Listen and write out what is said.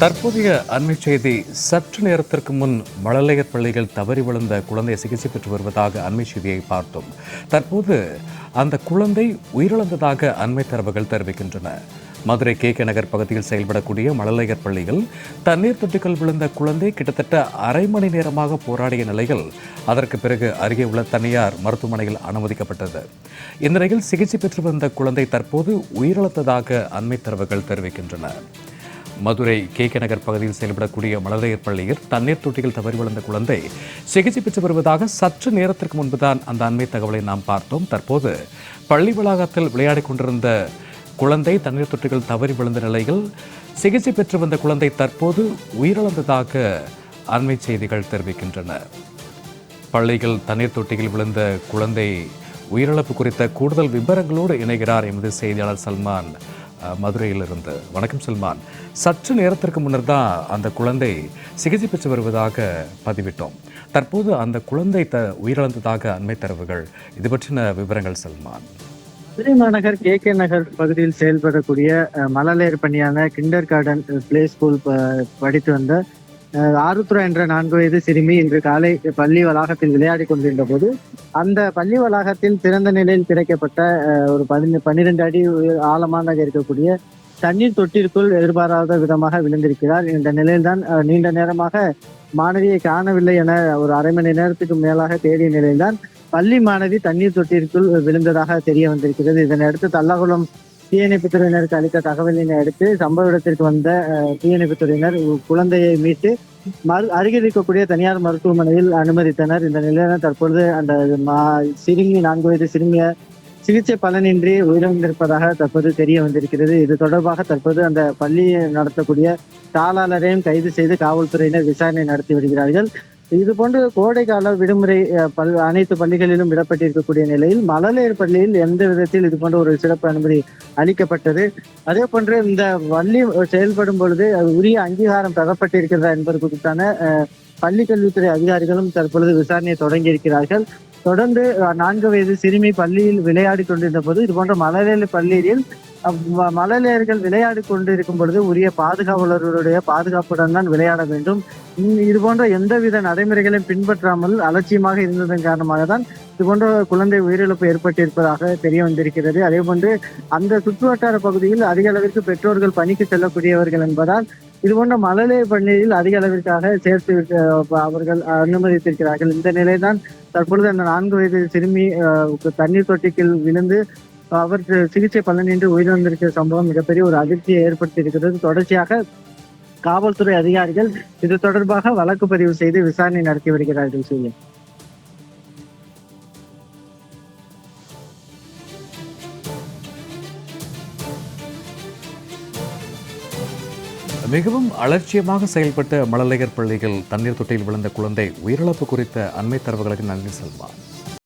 தற்போதைய அண்மை செய்தி சற்று நேரத்திற்கு முன் மழலையர் பள்ளிகள் தவறி விழுந்த குழந்தை சிகிச்சை பெற்று வருவதாக அண்மை செய்தியை பார்த்தோம். தற்போது அந்த குழந்தை உயிரிழந்ததாக அண்மை தரவுகள் தெரிவிக்கின்றன. மதுரை கே கே நகர் பகுதியில் செயல்படக்கூடிய மழலையர் பள்ளியில் தண்ணீர் தொட்டிகள் விழுந்த குழந்தை கிட்டத்தட்ட அரை மணி நேரமாக போராடிய நிலையில் அதற்கு பிறகு அருகே உள்ள தனியார் மருத்துவமனையில் அனுமதிக்கப்பட்டது. இந்நிலையில் சிகிச்சை பெற்று வந்த குழந்தை தற்போது உயிரிழந்ததாக அண்மை தரவுகள் தெரிவிக்கின்றன. மதுரை கே கே நகர் பகுதியில் செயல்படக்கூடிய மலரையர் பள்ளியில் தண்ணீர் தொட்டிகள் தவறி விழுந்த குழந்தை சிகிச்சை பெற்று வருவதாக சற்று நேரத்திற்கு முன்புதான் அந்த அண்மை தகவலை நாம் பார்த்தோம். தற்போது பள்ளி வளாகத்தில் விளையாடிக் கொண்டிருந்த குழந்தை தண்ணீர் தொட்டிகள் தவறி விழுந்த நிலையில் சிகிச்சை பெற்று வந்த குழந்தை தற்போது உயிரிழந்ததாக அண்மை செய்திகள் தெரிவிக்கின்றன. பள்ளியில் தண்ணீர் தொட்டியில் விழுந்த குழந்தை உயிரிழப்பு குறித்த கூடுதல் விவரங்களோடு இணைகிறார் எமது செய்தியாளர் சல்மான். மதுரையிலிருந்து. வணக்கம் சல்மான். சற்று நேரத்திற்கு முன்னர் தான் அந்த குழந்தை சிகிச்சை பெற்று வருவதாக பதிவிட்டோம். தற்போது அந்த குழந்தை த உயிரிழந்ததாக அண்மை தரவுகள். இது பற்றின விவரங்கள் செல்மான். மதுரை மாநகர் கே கே நகர் பகுதியில் செயல்படக்கூடிய மழலையர் பணியான கிண்டர் கார்டன் பிளே ஸ்கூல் ப- படித்து வந்த ஆருத்ரா என்ற நான்கு வயது சிறுமி இன்று காலை பள்ளி வளாகத்தில் விளையாடி கொண்டிருந்த போது அந்த பள்ளி வளாகத்தில் திறந்த நிலையில் கிடைக்கப்பட்ட ஒரு பதின பன்னிரெண்டு அடி உயர- ஆழமாக இருக்கக்கூடிய தண்ணீர் தொட்டிற்குள் எதிர்பாராத விதமாக விழுந்திருக்கிறார். இந்த நிலையில்தான் அஹ், நீண்ட நேரமாக மாணவியை காணவில்லை என ஒரு அரை மணி நேரத்துக்கு மேலாக தேடிய நிலையில்தான் பள்ளி மாணவி தண்ணீர் தொட்டிற்குள் விழுந்ததாக தெரிய வந்திருக்கிறது. இதனையடுத்து தல்லாகுளம் தீயணைப்பு துறையினருக்கு அளித்த தகவலினை அடுத்து சம்பவ இடத்திற்கு வந்த தீயணைப்பு துறையினர் குழந்தையை மீட்டு மறு அருகில் இருக்கக்கூடிய தனியார் மருத்துவமனையில் அனுமதித்தனர். இந்த நிலையில தற்பொழுது அந்த மா- சிறுமி நான்கு வயது சிறுமிய சிகிச்சை பலனின்றி உயிரிழந்திருப்பதாக தற்போது தெரிய வந்திருக்கிறது. இது தொடர்பாக தற்போது அந்த பள்ளியை நடத்தக்கூடிய தாளாளரையும் கைது செய்து காவல்துறையினர் விசாரணை நடத்தி வருகிறார்கள். இது போன்று கோடைக்கால விடுமுறை பல் அனைத்து பள்ளிகளிலும் விடப்பட்டிருக்கக்கூடிய நிலையில் மழலையர் பள்ளியில் எந்த விதத்தில் இது போன்ற ஒரு சிறப்பு அனுமதி அளிக்கப்பட்டது? அதே போன்று இந்த பள்ளி செயல்படும் பொழுது உரிய அங்கீகாரம் பெறப்பட்டிருக்கிறதா என்பது குறித்தான அஹ், பள்ளி கல்வித்துறை அதிகாரிகளும் தற்பொழுது விசாரணையை தொடங்கி இருக்கிறார்கள் தொடர்ந்து அஹ், நான்கு வயது சிறுமி பள்ளியில் விளையாடி கொண்டிருந்த போது இது போன்ற மழலையர் பள்ளியில் மழலையர்கள் விளையாடி கொண்டிருக்கும் பொழுது உரிய பாதுகாவலர்களுடைய பாதுகாப்புடன் தான் விளையாட வேண்டும். இது போன்ற எந்தவித நடைமுறைகளையும் பின்பற்றாமல் அலட்சியமாக இருந்ததன் காரணமாக தான் இது போன்ற குழந்தை உயிரிழப்பு ஏற்பட்டிருப்பதாக தெரிய வந்திருக்கிறது. அதே போன்று அந்த சுற்றுவட்டார பகுதியில் அதிக அளவிற்கு பெற்றோர்கள் பணிக்கு செல்லக்கூடியவர்கள் என்பதால் இது போன்ற மழலையர் பள்ளியில் அதிக அளவிற்காக சேர்த்து அவர்கள் அனுமதித்திருக்கிறார்கள். இந்த நிலைதான் தற்பொழுது அந்த நான்கு வயது சிறுமி தண்ணீர் தொட்டிக்கில் விழுந்து அவர் சிகிச்சை பலனின்றி உயிரிழந்திருக்கிற சம்பவம் மிகப்பெரிய ஒரு அதிர்ச்சியை ஏற்படுத்தி இருக்கிறது தொடர்ச்சியாக காவல்துறை அதிகாரிகள் இது தொடர்பாக வழக்கு பதிவு செய்து விசாரணை நடத்தி வருகிறார்கள் சூரியன் மிகவும் அலட்சியமாக செயல்பட்ட மழலையர் பள்ளியில் தண்ணீர் தொட்டியில் விழுந்த குழந்தை உயிரிழப்பு குறித்த அண்மை தரவுகளுக்கு நன்றி செல்வார்